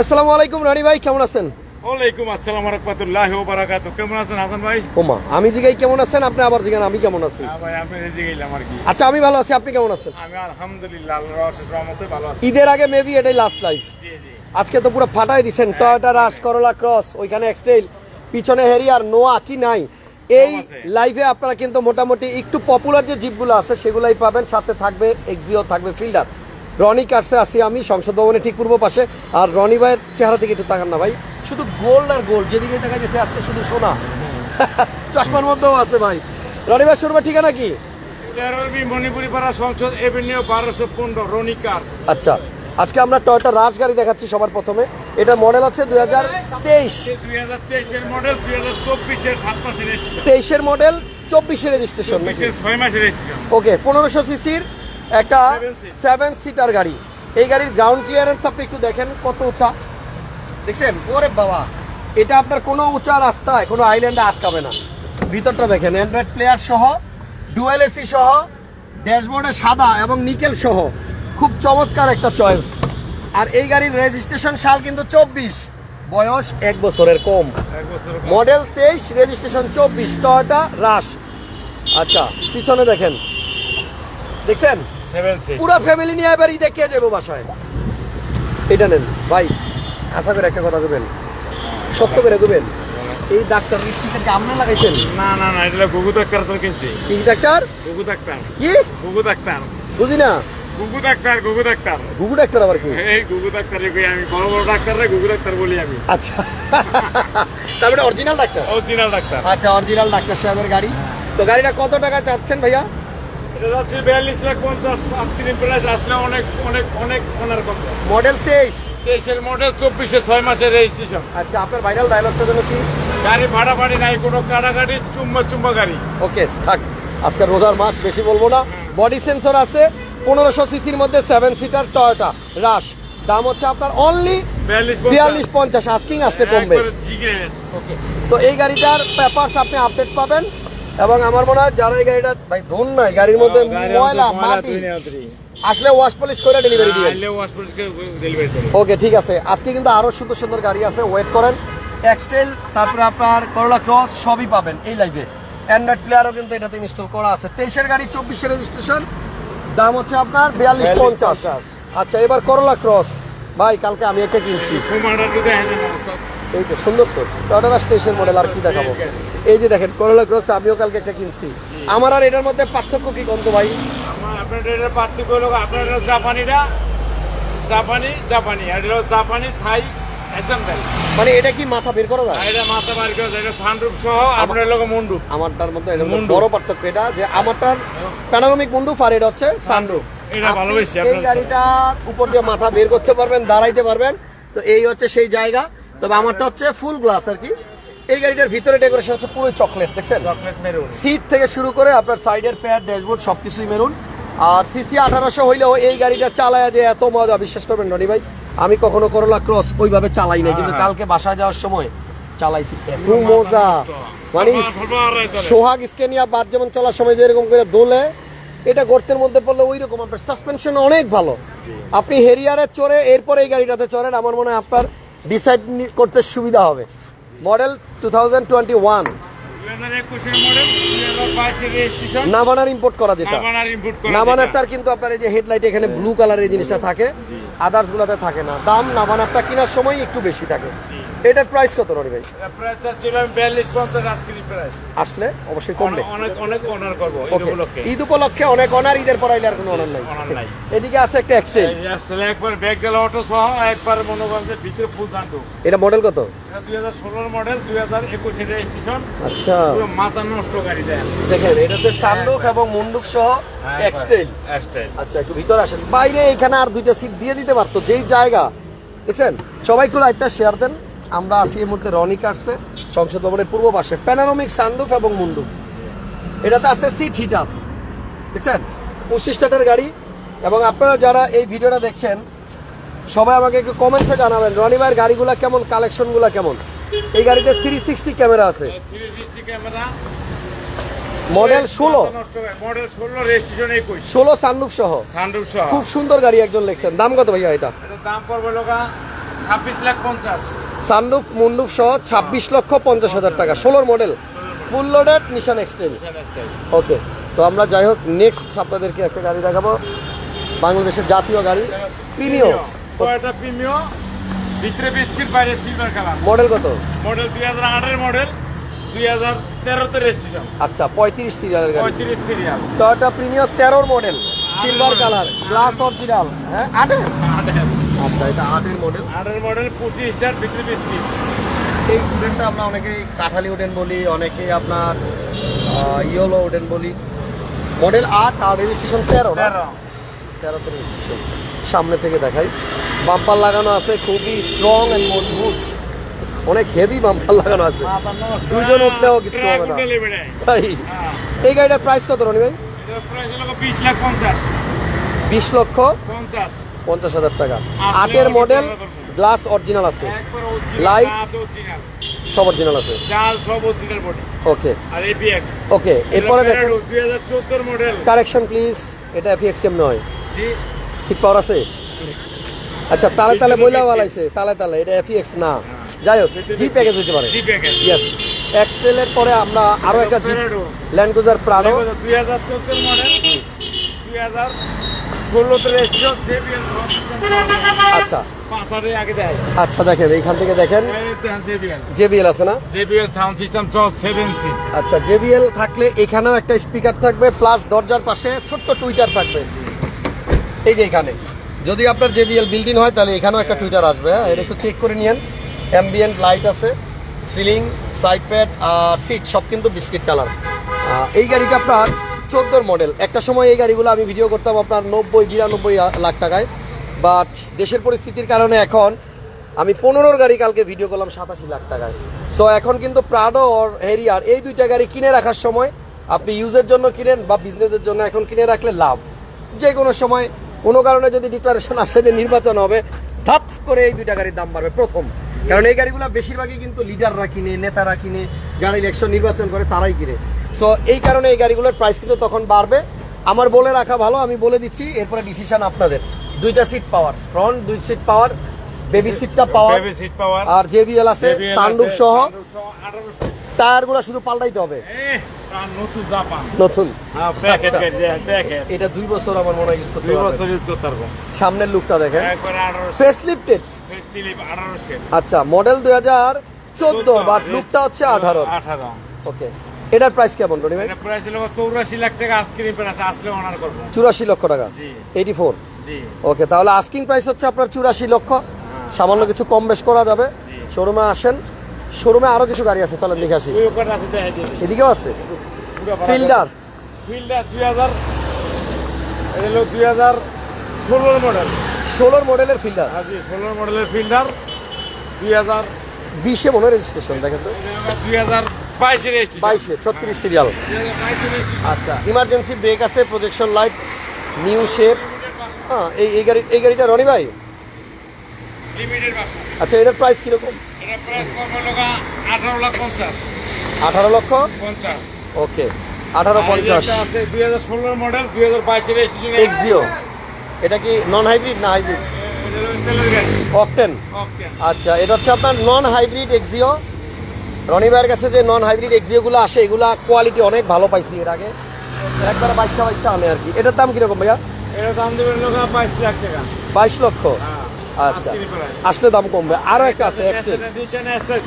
আসসালামু আলাইকুম রানী ভাই কেমন আছেন? ওয়ালাইকুম আসসালাম রহমতুল্লাহ বারাকাতু কেমন আছেন হাসান ভাই? ওমা আমি জিগাই কেমন আছেন আপনি আবার জিগান আমি কেমন আছি? হ্যাঁ ভাই আমি গেলাম আর কি। আচ্ছা আমি ভালো আছি আপনি কেমন আছেন? আমি আলহামদুলিল্লাহ আল্লাহর অশেষ রহমতে ভালো আছি। ঈদের আগে মেবি এটাই লাস্ট লাইফ জি জি। আজকে তো পুরো ফাটাই দিছেন টয়োটা রাশ করলা ক্রস ওইখানে এক্সটেল পিছনে হেরিয়ার নোয়া কি নাই? এই। লাইভে আপনারা কিন্তু মোটামুটি একটু পপুলার যে জিপগুলো আছে সেগুলাই পাবেন সাথে থাকবে এক্সিও থাকবে ফিল্ডার রনি কার্সে আছি আমি সংসদ ভবনের ঠিক পূর্ব পাশে। আর রনি ভাইয়ের চেহারা থেকে একটু তাকান না ভাই। শুধু গোল্ড আর গোল্ড যেদিকে দেখা গেছে আজকে শুধু সোনা। চশমার মধ্যেও আছে ভাই। রনি ভাই শুরু ঠিকানা কি? তেরোবি মণিপুরি পাড়া সংসদ এভিনিউ বারোশো পনেরো রনিকার আচ্ছা আজকে আমরা টয়োটা রাশ গাড়ি দেখাচ্ছি সবার প্রথমে। এটা মডেল হচ্ছে দুই হাজার তেইশ। দুই হাজার তেইশের মডেল দুই হাজার চব্বিশের সাত মাসের তেইশের মডেল রেজিস্ট্রেশন ছয় মাসের ওকে পনেরোশো সিসির একটা সেভেন সিটার গাড়ি। এই গাড়ির গ্রাউন্ড ক্লিয়ারেন্স আপনি একটু দেখেন কত উঁচা। দেখছেন? ওরে বাবা! এটা আপনার কোনো উঁচা রাস্তায় কোনো আইল্যান্ডে আটকাবে না। ভিতরটা দেখেন অ্যান্ড্রয়েড প্লেয়ার সহ ডুয়েল এসি সহ ড্যাশবোর্ডে সাদা এবং নিকেল সহ। খুব চমৎকার একটা চয়েস আর এই গাড়ির রেজিস্ট্রেশন সাল কিন্তু চব্বিশ। বয়স এক বছরের কম। মডেল তেইশ রেজিস্ট্রেশন চব্বিশ টয়টা রাশ আচ্ছা পিছনে দেখেন। দেখছেন? পুরো ফ্যামিলি নিয়ে এবার ঈদে কে যাব বাসায়? এটা নেন ভাই আশা করে একটা কথা কবেন। সত্য করে কবেন? এই ডাক্তার স্টিকারকে আপনার লাগাইছেন? না না না এটা গুগু ডাক্তার তো কিনছি। কি ডাক্তার? গুগু ডাক্তার। কি? গুগু ডাক্তার। বুঝি না। গুগু ডাক্তার গুগু ডাক্তার। গুগু ডাক্তার আবার কি? এই গুগু ডাক্তার আমি বড় বড় ডাক্তাররা গুগু ডাক্তার বলি আমি। আচ্ছা। তারপরে অরিজিনাল ডাক্তার? Original doctor. আচ্ছা অরিজিনাল ডাক্তার সাহেবের গাড়ি। তো গাড়িটা কত টাকা চাচ্ছেন ভাইয়া? বিয়াল্লিশ লাখ পঞ্চাশ প্রাইস আসলে অনেক অনেক অনেক ওনার কম। মডেল তেইশ? তেইশের মডেল চব্বিশে ছয় মাসের রেজিস্ট্রেশন আচ্ছা আপনার ভাইরাল ডায়লগটা যেন কি? গাড়ি ভাড়া বাড়ি নাই কোনো কাটাকাটি চুম্বা চুম্বা গাড়ি। ওকে থাক আজকে রোজার মাস বেশি বলব না। বডি সেন্সর আছে পনেরোশো সিসির মধ্যে সেভেন সিটার টয়োটা রাশ দাম হচ্ছে আপনার অনলি বিয়াল্লিশ পঞ্চাশ। আস্কিং আসতে কমবে। তো এই গাড়িটার পেপারস আপনি আপডেট পাবেন। এবং আমার মনে হয় যারা এই গাড়িটা ভাই ধুন নাই গাড়ির মধ্যে ময়লা মাটি। আসলে ওয়াশ পলিশ করে ডেলিভারি দিয়ে। ওকে ঠিক আছে। আজকে কিন্তু আরও সুন্দর সুন্দর গাড়ি আছে ওয়েট করেন। এক্সটেল তারপরে আপনার করোলা ক্রস সবই পাবেন এই লাইভে অ্যান্ড্রয়েড প্লেয়ারও কিন্তু এটাতে ইনস্টল করা আছে। তেইশের গাড়ি চব্বিশের রেজিস্ট্রেশন দাম হচ্ছে আপনার বিয়াল্লিশ পঞ্চাশ। আচ্ছা এবার করোলা ক্রস ভাই কালকে আমি একটা কিনছি। এই তো সুন্দর তো টয়টা স্টেশন মডেল আর কি দেখাবো? এই যে দেখেন করোলা ক্রস আমিও কালকে একটা কিনছি। আমার আর এটার মধ্যে পার্থক্য কি গন্ধ ভাই? আপনার এটা পার্থক্য হলো আপনার জাপানি জাপানি আর হলো জাপানি থাই অ্যাসেম্বল মানে এটা কি মাথা বের করা যায়? এটা মাথা বার করে এটা সহ আপনার লোক মুন্ডু। আমারটার মধ্যে এটার। বড় পার্থক্য এটা যে আমারটার প্যানোরামিক মুন্ডু আর এটা হচ্ছে সানরুফ এটা ভালোবেসে এই গাড়িটা উপর দিয়ে মাথা বের করতে পারবেন দাঁড়াইতে পারবেন। তো এই হচ্ছে সেই জায়গা। তবে আমারটা হচ্ছে ফুল গ্লাস আর কি। এই গাড়িটার ভিতরে ডেকোরেশন হচ্ছে পুরো চকলেট দেখছেন? চকলেট মেরুন সিট থেকে শুরু করে আপনার সাইডের প্যাড ড্যাশবোর্ড সবকিছুই মেরুন আর সিসি আঠারোশো হইলেও এই গাড়িটা চালায় যে এত মজা বিশ্বাস করবেন রনি ভাই। আমি কখনো করোলা ক্রস ওইভাবে চালাই নাই কিন্তু হ্যাঁ, কালকে বাসায় যাওয়ার সময় চালাইছি। এত মজা। মানে মানে সোহাগ স্কেনিয়া বাদ যেমন চলার সময় যেরকম করে দোলে এটা গর্তের মধ্যে পড়লে ওই রকম আপনার সাসপেনশন অনেক ভালো। আপনি হেরিয়ারে চড়ে এরপরে এই গাড়িটাতে চড়েন আমার মনে হয় আপনার ডিসাইড করতে সুবিধা হবে। Model two thousand twenty one import করা যেটা। নাভানারটার কিন্তু আপনার এই যে হেডলাইট এখানে ব্লু কালারের জিনিসটা থাকে আদার্স গুলাতে থাকে না। দাম কেনার সময় একটু বেশি থাকে। এটার প্রাইস কত রনি ভাই? আসলে অবশ্যই কমবে। অনেক অনেক অনার করব ঈদ উপলক্ষে। অনেক অনার ঈদের পর আইলে আর কোনো অনার নাই। এদিকে আছে একটা এক্সচেঞ্জ একবার ব্যাগ গেল অটো সহ একবার ভিতরে ফুল দান্ডু এটা মডেল কত? দুই হাজার ষোলোর মডেল দুই হাজার একুশের রেজিস্ট্রেশন আচ্ছা। মাথা নষ্ট গাড়ি দেন দেখেন এটাতে সানরুফ এবং মুন্ডুপ সহ এক্সটেল এক্সটেল আচ্ছা একটু ভিতরে আসেন। বাইরে এখানে আর দুইটা সিট দিয়ে দিতে পারতো যেই জায়গা। দেখছেন? সবাই একটু লাইটটা শেয়ার দেন। আমরা আছি এই মুহূর্তে রনি কাটছে সংসদ ভবনের পূর্ব পাশে। প্যানারোমিক সানরুফ এবং মুন্ডুপ এটাতে আছে সিট হিটার দেখছেন? পঁচিশ টাকার গাড়ি। এবং আপনারা যারা এই ভিডিওটা দেখছেন সবাই আমাকে একটু কমেন্টসে জানাবেন রনি ভাইয়ের গাড়িগুলা কেমন কালেকশনগুলা কেমন? এই গাড়িতে থ্রি সিক্সটি ক্যামেরা আছে। মডেল ষোলো। মডেল ষোলো রেজিস্ট্রেশন একুশ। ষোলো সানরুফ সহ। সানরুফ সহ। খুব সুন্দর গাড়ি একজন লিখছেন। দাম কত ভাইয়া এটা? দাম পড়বে লোকা ছাব্বিশ লাখ পঞ্চাশ। সানরুফ মুন্ডুফ সহ ছাব্বিশ লক্ষ পঞ্চাশ হাজার টাকা। ষোলোর model full loaded Nissan exchange okay তো আমরা যাই হোক নেক্সট আপনাদেরকে একটা গাড়ি দেখাবো। বাংলাদেশের জাতীয় গাড়ি প্রিমিও টয়োটা প্রিমিও ভিতরে বিস্কিট বাইরে সিলভার কালার মডেল কত? মডেল দুই হাজার আটের মডেল দুই হাজার তেরোতে রেজিস্ট্রেশন আচ্ছা পঁয়ত্রিশ সিরিয়ালের গাড়ি। পঁয়ত্রিশ সিরিয়াল টয়োটা প্রিমিও তেরোর model silver colour glass original হ্যাঁ? আটের আচ্ছা এটা আটের মডেল। আটের মডেল পঁচিশ হাজার ভিতরে বিস্কিট। এই উডেনটা আমরা অনেকেই কাঠালি উডেন বলি অনেকেই আপনার ইয়েলো উডেন বলি। মডেল আট আর রেজিস্ট্রেশন তেরো তেরো। তেরোতে রেজিস্ট্রেশন সামনে থেকে দেখাই। বাম্পার লাগানো আছে খুবই স্ট্রং অ্যান্ড মজবুত। অনেক হেভি বাম্পার লাগানো আছে। দুজন উঠলেও কিচ্ছু হবে না। তাই। এই গাড়িটার প্রাইস কত রনি ভাই? বিশ লক্ষ পঞ্চাশ। হাজার টাকা। আটের মডেল গ্লাস অরিজিনাল আছে। লাইট সব অরিজিনাল আছে। চাল সব অরিজিনাল বডি ওকে আর এপিএক্স ওকে এরপরে দেখেন দুই হাজার চোদ্দোর মডেল কারেকশন প্লিজ এটা এফিএক্স কেমন হয়? সিট পাওয়ার আছে? আচ্ছা তালে তালে বইলা বালাইছে তালে তালে এটা এফিএক্স না। যাই হোক জি প্যাকেজ হতে পারে। ইয়েস এক্সটেলের পরে আমরা আরও একটা জি ল্যান্ড ক্রুজার প্রাডো দুই হাজার চোদ্দোর মডেল দুই হাজার আচ্ছা। আচ্ছা দেখেন এইখান থেকে দেখেন। জেবিএল আছে না? জেবিএল সাউন্ড সিস্টেম আচ্ছা জেবিএল থাকলে এখানেও একটা স্পিকার থাকবে প্লাস দরজার পাশে ছোট্ট টুইটার থাকবে। এই যে এখানে। যদি আপনার জেবিএল বিল্ডিং হয়, তাহলে এখানেও একটা টুইটার আসবে হ্যাঁ? এটা একটু চেক করে নিয়েন। অ্যাম্বিয়েন্ট লাইট আছে সিলিং সাইড প্যাড আর সিট সব কিন্তু বিস্কিট কালার এই গাড়িটা আপনার চোদ্দোর মডেল একটা সময় এই গাড়িগুলো আমি ভিডিও করতাম আপনার নব্বই বিরানব্বই লাখ টাকায়। বাট দেশের পরিস্থিতির কারণে এখন আমি পনেরোর গাড়ি কালকে ভিডিও করলাম সাতাশি লাখ টাকায়। সো এখন কিন্তু প্রাডো আর হেরিয়ার এই দুইটা গাড়ি কিনে রাখার সময় আপনি ইউজের জন্য কিনেন বা বিজনেসের জন্য এখন কিনে রাখলে লাভ। যে কোনো সময় কোনো কারণে যদি ডিক্লারেশন আসে যে নির্বাচন হবে ধাপ করে এই দুইটা গাড়ির দাম বাড়বে প্রথম। কারণ এই গাড়িগুলো বেশিরভাগই কিন্তু লিডাররা কিনে নেতারা কিনে যারা ইলেকশন নির্বাচন করে তারাই কিনে। সো এই কারণে এই গাড়িগুলোর প্রাইস কিন্তু তখন বাড়বে। আমার বলে রাখা ভালো আমি বলে দিচ্ছি এরপরে ডিসিশন আপনাদের। দুইটা সিট পাওয়ার ফ্রন্ট দুই সিট পাওয়ার বেবি সিটটা পাওয়ার সিট পাওয়ার আর জেবিএল আছে সানরুফ সহ। টায়ারগুলো শুধু পাল্টাইতে হবে। নতুন হ্যাঁ প্যাকেট আচ্ছা। প্যাকেট এটা দুই বছর আমার মনে হয় ইউজ করতে দুই বছর ইউজ করতে পারব। সামনের লুকটা দেখেন। আচ্ছা মডেল দুই হাজার চোদ্দ বাট লুকটা হচ্ছে আঠারো। আঠারো। ওকে এটার প্রাইস কেমন রনি ভাই? এটা প্রায় ছিল লাখ টাকা আইসক্রিম প্রাইস আসলে অনার করব। চুরাশি লক্ষ টাকা? জি। জি। ওকে তাহলে আস্কিং প্রাইস হচ্ছে আপনার চুরাশি লক্ষ। সামান্য কিছু কম বেশ করা যাবে। শোরুমে আসেন। শোরুমে আরও কিছু গাড়ি আছে চলেন দেখে আসি। এদিকেও আছে? ফিল্ডার? ফিল্ডার দুই হাজার দুই হাজার ষোলোর মডেল ষোলোর মডেলের ফিল্ডার? হ্যাঁ জি ষোলোর মডেলের ফিল্ডার দুই হাজার বিশে মনে রেজিস্ট্রেশন দেখেন তো। দুই হাজার বাইশে বাইশে ছত্রিশ সিরিয়াল আচ্ছা ইমার্জেন্সি ব্রেক আছে প্রজেকশন লাইট নিউ শেপ হ্যাঁ এই এই গাড়ি এই গাড়িটা রনি ভাই? আচ্ছা এটার প্রাইস কীরকম? আঠারো লাখ পঞ্চাশ। আঠারো লক্ষ? পঞ্চাশ। ওকে আঠারো পঞ্চাশ। আছে দুই হাজার ষোলোর মডেল দুই হাজার বাইশে রেজিস্ট্রেশন এক্সিও এটা কি নন হাইব্রিড না হাইব্রিড অকটেন আচ্ছা এটা হচ্ছে আপনার নন হাইব্রিড এক্সিও রনি ভাইয়ের কাছে যে নন হাইব্রিড এক্সিওগুলো আসে এগুলা কোয়ালিটি অনেক ভালো পাইছি এর আগে। একবার বাচ্চা বাচ্চা আনে আর কি। এটার দাম কীরকম ভাইয়া? এটা দাম দেবেন বাইশ লাখ টাকা। বাইশ লক্ষ। হ্যাঁ। আচ্ছা। আসলে দাম কমবে। আরও একটা আছে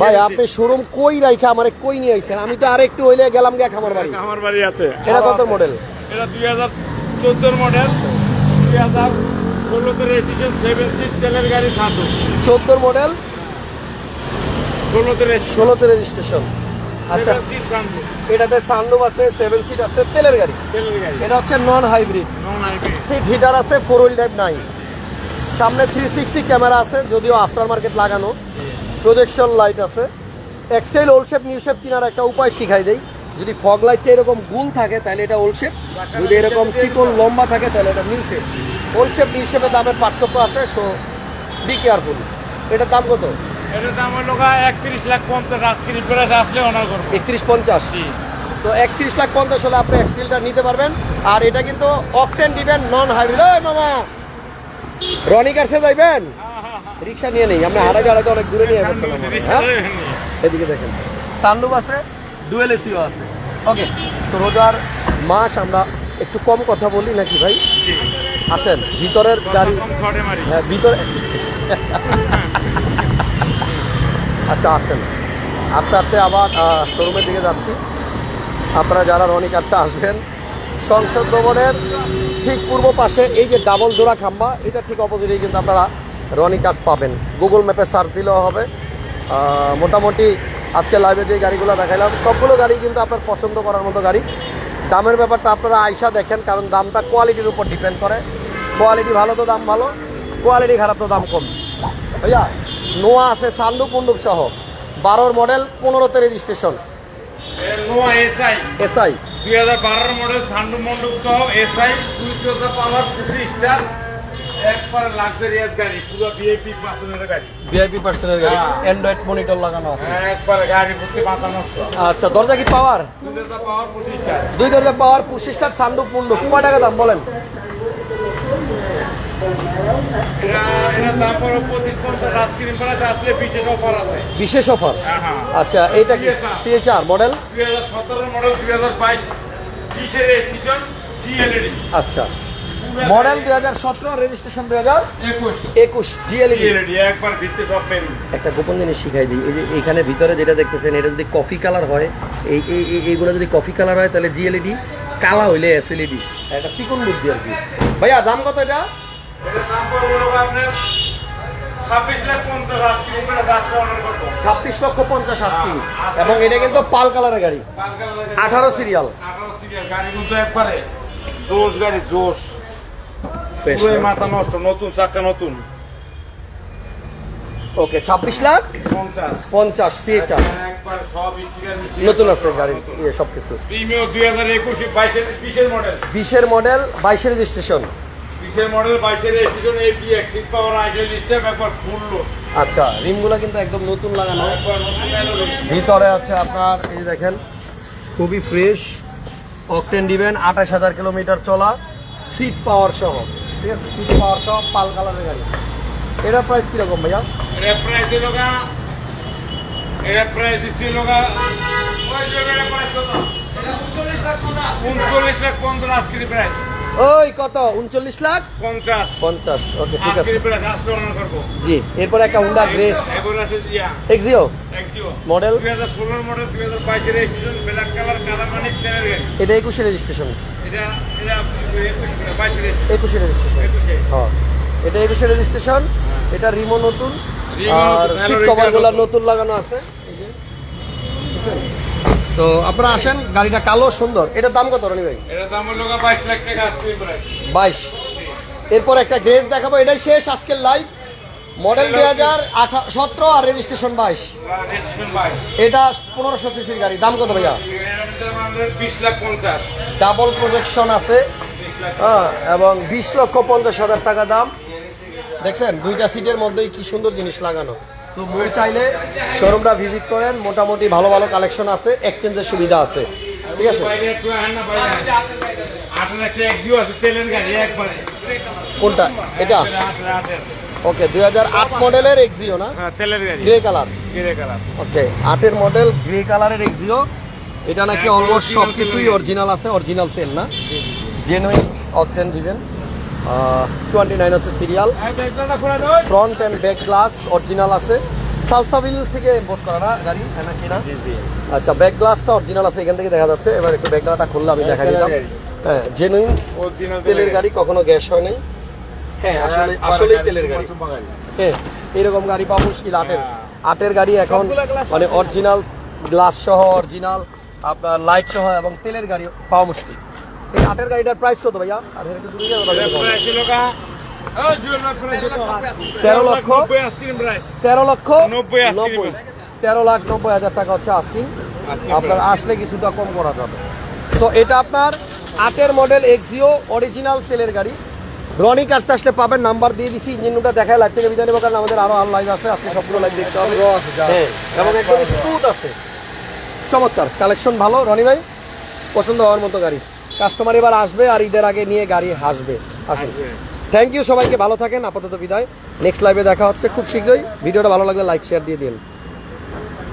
ভাই আপনি শোরুম কই রাইখা আমারে কই নিয়ে আইছেন? আমি তো আরেকটু হইলে গেলাম গে খামার বাড়ি। আমার বাড়ি আছে। এটা কত মডেল এটা দুই হাজার চোদ্দোর মডেল দুই হাজার ষোলোতে রেজিস্ট্রেশন সেভেন সিট তেলের গাড়ি সাধু চোদ্দোর মডেল ষোলোতে ষোলোতে রেজিস্ট্রেশন আচ্ছা। এটাতে সানরুফ আছে সেভেন সিট আছে তেলের গাড়ি। তেলের গাড়ি। এটা হচ্ছে non hybrid non hybrid seat heater আছে ফোর হুইল ড্রাইভ নাই। সামনে থ্রি সিক্সটি ক্যামেরা আছে যদিও আফটার মার্কেট লাগানো। প্রজেকশন লাইট আছে। এক্সটাইল ওল্ড শেপ নিউ শেপ চিনার একটা উপায় শিখাই দেই। যদি ফগ লাইটটা এরকম গুল থাকে তাহলে এটা ওল্ড শেপ যদি এরকম চিকন লম্বা থাকে তাহলে এটা new shape old shape new শেপের দামের পার্থক্য আছে সো বি কেয়ারফুল এটার দাম কত? এটার দাম হলো একত্রিশ লাখ পঞ্চাশ আজকের প্রাইস আসলে অনার করব। একত্রিশ পঞ্চাশ? তো একত্রিশ লাখ পঞ্চাশ হলে আপনি এক্সটিলটা নিতে পারবেন। আর এটা কিন্তু অকটেন দিবেন নন হাইব্রিড মামা! রনি কারসে যাইবেন? রিক্সা নিয়ে নেই আমরা হারাইতে হারাইতে অনেক দূরে নিয়ে মনে হ্যাঁ? এদিকে দেখেন। সানরুফ আছে ডুয়েল এসিও আছে। ওকে তো রোজার মাস আমরা একটু কম কথা বলি নাকি ভাই? আসেন ভিতরের গাড়ি হ্যাঁ ভিতরে আচ্ছা আসেন। আস্তে আস্তে আবার শোরুমের দিকে যাচ্ছি। আপনারা যারা রনি কাছে আসবেন সংসদ ভবনের ঠিক পূর্ব পাশে এই যে ডাবল জোড়া খাম্বা এটা ঠিক অপোজিটে কিন্তু আপনারা রনি কাজ পাবেন। গুগল ম্যাপে সার্চ দিলেও হবে। মোটামুটি আজকে লাইভে যে গাড়িগুলো দেখাইলাম সবগুলো গাড়ি কিন্তু আপনার পছন্দ করার মতো গাড়ি। দামের ব্যাপারটা আপনারা আইসা দেখেন কারণ দামটা কোয়ালিটির উপর ডিপেন্ড করে। কোয়ালিটি ভালো তো দাম ভালো কোয়ালিটি খারাপ তো দাম কম। ভাইয়া নোয়া আছে সান্ডুপ মুন্ডুপ সহ। বারোর মডেল পনেরোতে রেজিস্ট্রেশন এসআই দুই হাজার বারোর মডেল সান্ডু মন্ডপ সহ এসআই দুই চোদ্দ পাওয়ার খুশি স্টার। একবারে লাক্সারিয়াস গাড়ি পুরো ভিআইপি পার্সোনাল গাড়ি। ভিআইপি পার্সনের গাড়ি। হ্যাঁ। অ্যান্ড্রয়েড মনিটর লাগানো আছে। একবারে গাড়ি ভর্তি মাথা নষ্ট। আচ্ছা দরজা কি পাওয়ার দুই চোদ্দ পাওয়ার পঁচিশ স্টার। দুই দরজা পাওয়ার পঁচিশ স্টার সান্ডুপ মুন্ডুপ কয় টাকা দাম বলেন এটা এটার দাম পড়ো পঁচিশ পঞ্চাশ আইসক্রিম প্রাইস আসলে বিশেষ অফার হ্যাঁ, হ্যাঁ। আচ্ছা এইটা কি? সিএচআর মডেল দুই হাজার সতেরো মডেল দুই হাজার বাইশ বিশের রেজিস্ট্রেশন জিএলইডি আচ্ছা। মডেল দুই হাজার সতেরো রেজিস্ট্রেশন দুই হাজার একুশ। একুশ জিএলই জিএলইডি একবার ভিত্তি সব একটা গোপন জিনিস শিখাই দিই এই যে এখানে ভিতরে যেটা দেখতেছেন এটা যদি কফি কালার হয় এই এই এই- এইগুলো যদি কফি কালার হয় তাহলে জিএলইডি কালা হইলে এসএলইডি একটা চিকন বুদ্ধি আর কি। ভাইয়া দাম কত এটা? ছাব্বিশ লক্ষ পঞ্চাশ আশি। এবং এটা কিন্তু পাল কালারের গাড়ি। আঠারো সিরিয়াল। গাড়ি কিন্তু একবারে জোশ গাড়ি জোশ। মাথা নষ্ট নতুন নতুন। ওকে ছাব্বিশ লাখ? পঞ্চাশ। নতুন আছে গাড়ি ইয়ে সব কিছু বিশের মডেল বাইশের রেজিস্ট্রেশন বিশের মডেল বাইশের registration AP exit power ideal system একবার ফুল লোড আচ্ছা রিমগুলো কিন্তু একদম নতুন লাগানো। ভিতরে আছে আপনার এই দেখেন খুবই ফ্রেশ অকটেন দিবেন আঠাশ হাজার কিলোমিটার চলা সিট পাওয়ার সহ। ঠিক আছে সিট পাওয়ার সহ পাল কালারের গাড়ি। এটার প্রাইস কীরকম ভাইয়া? এটা প্রাইস দিল গা এটা প্রাইস দিচ্ছি লোকা ওই যে এটা প্রাইস কত? উনচল্লিশ লাখ পঞ্চাশ। আজকের প্রাইস ওই কত? উনচল্লিশ লাখ? পঞ্চাশ। পঞ্চাশ। ওকে ঠিক আছে। জি এরপরে একটা Honda Grace Axio model registration black colour এটা একুশে রেজিস্ট্রেশন একুশ রেজিস্ট্রেশন হ্যাঁ এটা একুশে রেজিস্ট্রেশন এটা রিমো নতুন। আর সিট কভারগুলো নতুন। লাগানো আছে। তো আপনারা আসেন গাড়িটা কালো সুন্দর। এটার দাম কত রনি ভাই? এটার দাম হলো বাইশ লাখ টাকা বাইশ। এরপর একটা গ্রেস দেখাবো এটাই শেষ আজকের লাইভ মডেল দুই হাজার সতেরো আর রেজিস্ট্রেশন বাইশ। এটা পনেরোশো সিসির গাড়ি। দাম কত ভাইয়া? ডাবল প্রজেকশন আছে। হ্যাঁ এবং বিশ লক্ষ পঞ্চাশ হাজার টাকা দাম। দেখছেন দুইটা সিটের মধ্যেই কি সুন্দর জিনিস লাগানো। তো মূল চাইলে শোরুমটা ভিজিট করেন। মোটামুটি ভালো ভালো কালেকশন আছে এক্সচেঞ্জের সুবিধা আছে। ঠিক আছে? কোনটা? এটা? ওকে দুই হাজার আট মডেলের এক্সিও না? হ্যাঁ তেলের গাড়ি। Grey colour grey colour okay আটের মডেল গ্রে কালারের এক্সিও এটা নাকি অলমোস্ট সব কিছুই অরিজিনাল আছে অরিজিনাল তেল না? জেনুইন অকটেন দিবেন টোয়েন্টি নাইন হচ্ছে serial front and back glass original আছে। সালসাবিল থেকে ইম্পোর্ট করা না গাড়ি? নাকি আচ্ছা ব্যাক গ্লাসটা অরিজিনাল আছে এখান থেকে দেখা যাচ্ছে। এবার একটু ব্যাক গ্লাসটা খুললে আমি দেখা দিলাম। হ্যাঁ জেনুইন তেলের গাড়ি। কখনো গ্যাস হয় নাই। হ্যাঁ আসলে আসলেই তেলের গাড়ি। হ্যাঁ এরকম গাড়ি পাওয়া মুশকিল আটের। হ্যাঁ। আটের গাড়ি এখন মানে অরিজিনাল গ্লাস সহ অরিজিনাল আপনার লাইট সহ এবং তেলের গাড়ি পাওয়া মুশকিল। এই আটের গাড়িটার প্রাইস কত ভাইয়া? তেরো লক্ষ? তেরো লক্ষ নব্বই তেরো লাখ নব্বই হাজার টাকা হচ্ছে আস্কিং আপনার আসলে কিছুটা কম করা যাবে। সো এটা আপনার আটের মডেল এক্সিও অরিজিনাল তেলের গাড়ি। রনি কার্স আসলে পাবেন নাম্বার দিয়ে দিছি ইঞ্জিনটা দেখায় লাইভ থেকে বিদায় নেব কারণ আমাদের আরও আর লাইভ আছে আজকে সবগুলো লাইভ দেখতে হবে। হ্যাঁ এবং একদম স্মুথ আছে। চমৎকার কালেকশন ভালো রনি ভাই? পছন্দ হওয়ার মতো গাড়ি। কাস্টমার এবার আসবে আর ঈদের আগে নিয়ে গাড়ি হাসবে। আসুন। থ্যাংক ইউ সবাইকে ভালো থাকেন আপাতত বিদায়। নেক্সট লাইভে দেখা হচ্ছে খুব শীঘ্রই। ভিডিওটা ভালো লাগলে লাইক শেয়ার দিয়ে দিন।